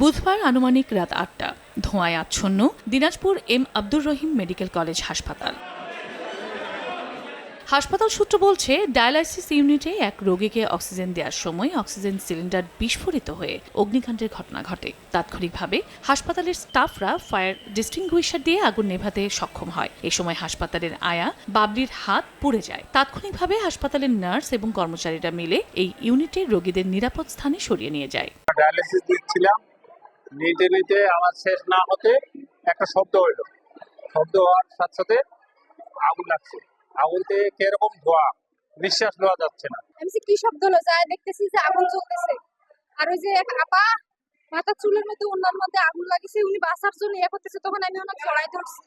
বুধবার আনুমানিক রাত আটটা, ধোঁয়ায় আচ্ছন্ন, Dinajpur M Abdur Rahim medical college হাসপাতাল। হাসপাতাল সূত্র বলছে, ডায়ালাইসিস ইউনিটে এক রোগীকে অক্সিজেন দেওয়ার সময় অক্সিজেন সিলিন্ডার বিস্ফোরিত হয়ে অগ্নিকাণ্ডের ঘটনা ঘটে। তাৎক্ষণিকভাবে হাসপাতালের স্টাফরা ফায়ার ডিস্টিংগুইশার দিয়ে আগুন নেভাতে সক্ষম হয়। এ সময় হাসপাতালের আয়া, বাবলির হাত পুড়ে যায়। তাৎক্ষণিকভাবে হাসপাতালের নার্স এবং কর্মচারীরা মিলে এই ইউনিটের রোগীদের নিরাপদ স্থানে সরিয়ে নিয়ে যায়। নিতে নিতে আমার শেষ না হতে একটা শব্দ হইল। শব্দ হওয়ার সাথে সাথে আগুন লাগছে। আগুন থেকে কীরকম ধোয়া, নিঃশ্বাস নেওয়া যাচ্ছে না। আমি কি শব্দ হলো যায় দেখতেছি যে আগুন জ্বলতেছে আর ওই যে এক আপা, মাথার চুলের মধ্যে অন্যান্য মধ্যে আগুন লাগিয়েছে উনি বাঁচার জন্য ইয়ে করতেছে, তখন আমি ওনাকে জড়াই ধরছি।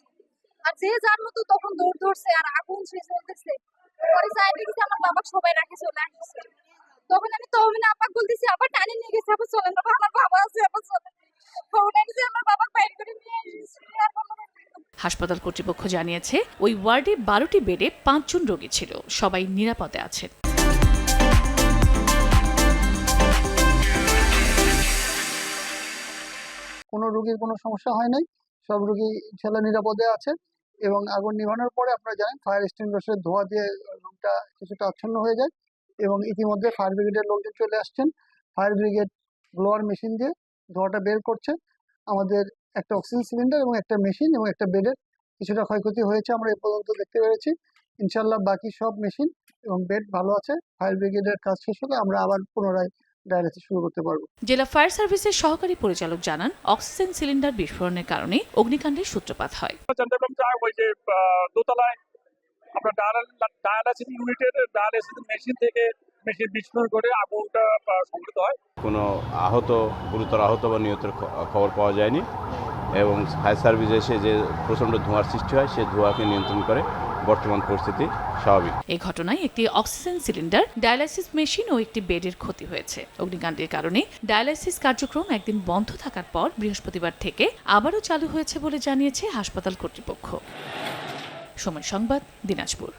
আর যে যার মতো তখন দৌড় ধরছে, আর আগুন সে জ্বলতেছে। পরে যাই দেখেছি আমার বাবা সবাই রাখে চলে আসছে। তখন আমি তহমিনা আপাক বলতেছি আবার টানে নিয়ে গেছে আবার চলেন আমার বাবা আছে আবার চলেন। হাসপাতাল কর্তৃপক্ষ জানিয়েছে ওই ওয়ার্ডে বারোটি বেডে পাঁচজন রোগী ছিল সবাই নিরাপদে আছেন কোনো রোগীর কোনো সমস্যা হয় নাই সব রোগী ছেলে নিরাপদে আছে এবং আগুন নিভানোর পরে আপনারা জানেন ফায়ার এক্সটিংগুইশারের ধোঁয়া দিয়ে রুমটা কিছুটা আচ্ছন্ন হয়ে যায় এবং ইতিমধ্যে ফায়ার ব্রিগেডের লোকজন চলে আসছেন। ফায়ার ব্রিগেড ব্লোয়ার মেশিন দিয়ে ধোঁয়াটা বের করছে। আমাদের একটা অক্সিজেন সিলিন্ডার এবং একটা মেশিন এবং একটা বেডের কিছুটা ক্ষয়ক্ষতি হয়েছে আমরা এ পর্যন্ত দেখতে পেরেছি। ইনশাল্লাহ বাকি সব মেশিন এবং বেড ভালো আছে। ফায়ার ব্রিগেডের কাজ শেষ হলে আমরা আবার পুনরায় ডায়ালিসিস শুরু করতে পারব। জেলা ফায়ার সার্ভিসের সহকারী পরিচালক জানান অক্সিজেন সিলিন্ডার বিস্ফোরণের কারণে অগ্নিকাণ্ডের সূত্রপাত হয়। জানতে পারলাম যে ওই যে দোতলায় আপনার ডায়ালাইসিস ইউনিটের ডায়ালাইসিস মেশিন থেকে মেশিন বিস্ফোরণ করে আগুনটা সংঘটিত হয়? কোনো আহত গুরুতর আহত বা নিহতের খবর পাওয়া যায়নি এবং ফায়ার সার্ভিস এসে যে প্রচণ্ড ধোঁয়ার সৃষ্টি হয় সেই ধোঁয়াকে নিয়ন্ত্রণ করে বর্তমান পরিস্থিতি স্বাভাবিক। এই ঘটনায় একটি অক্সিজেন সিলিন্ডার ডায়ালাইসিস মেশিন ও একটি বেডের ক্ষতি হয়েছে। অগ্নিকাণ্ডের কারণে ডায়ালাইসিস কার্যক্রম একদিন বন্ধ থাকার পর বৃহস্পতিবার থেকে আবারও চালু হয়েছে বলে জানিয়েছে হাসপাতাল কর্তৃপক্ষ। সময় সংবাদ দিনাজপুর।